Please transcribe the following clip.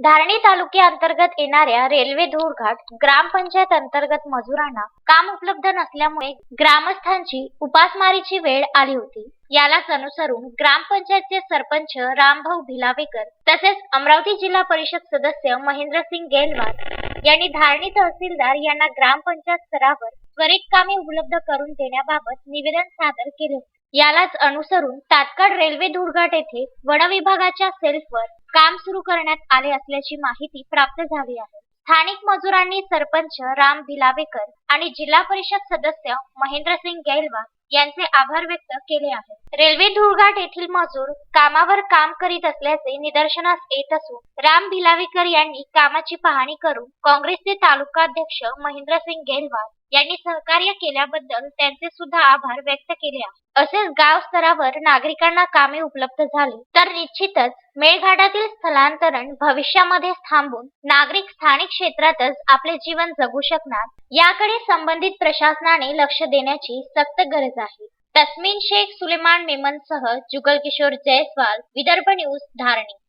धारणी तालुक्याअंतर्गत येणाऱ्या रेल्वे धूरघाट ग्रामपंचायत अंतर्गत मजुरांना काम उपलब्ध नसल्यामुळे ग्रामस्थांची उपासमारीची वेळ आली होती यालाच अनुसरून ग्रामपंचायतचे सरपंच रामभाऊ भिलावेकर तसेच अमरावती जिल्हा परिषद सदस्य महेंद्रसिंग गेलवार यांनी धारणी तहसीलदार यांना ग्रामपंचायत स्तरावर त्वरित कामे उपलब्ध करून देण्याबाबत निवेदन सादर केले होते. यालाच अनुसरून तात्काळ रेल्वे धुळघाट येथे वन विभागाच्या सेल्फवर काम सुरू करण्यात आले असल्याची माहिती प्राप्त झाली आहे. स्थानिक मजुरांनी सरपंच राम भिलावेकर आणि जिल्हा परिषद सदस्य महेंद्रसिंग गैलवा यांचे आभार व्यक्त केले आहे. रेल्वे धुळघाट येथील मजूर कामावर काम करीत असल्याचे निदर्शनास येत असून राम भिलावेकर यांनी कामाची पाहणी करून काँग्रेसचे तालुकाध्यक्ष महेंद्रसिंग गैलवार यांनी सहकार्य केल्याबद्दल त्यांचे सुद्धा आभार व्यक्त केले आहे. असेच गाव स्तरावर नागरिकांना कामे उपलब्ध झाली. तर निश्चितच मेळघाटातील स्थलांतरण भविष्यामध्ये थांबून नागरिक स्थानिक क्षेत्रातच आपले जीवन जगू शकणार याकडे संबंधित प्रशासनाने लक्ष देण्याची सक्त गरज आहे. तस्मिन शेख सुलेमान मेमनसह जुगल किशोर जयस्वाल विदर्भ न्यूज धारणी.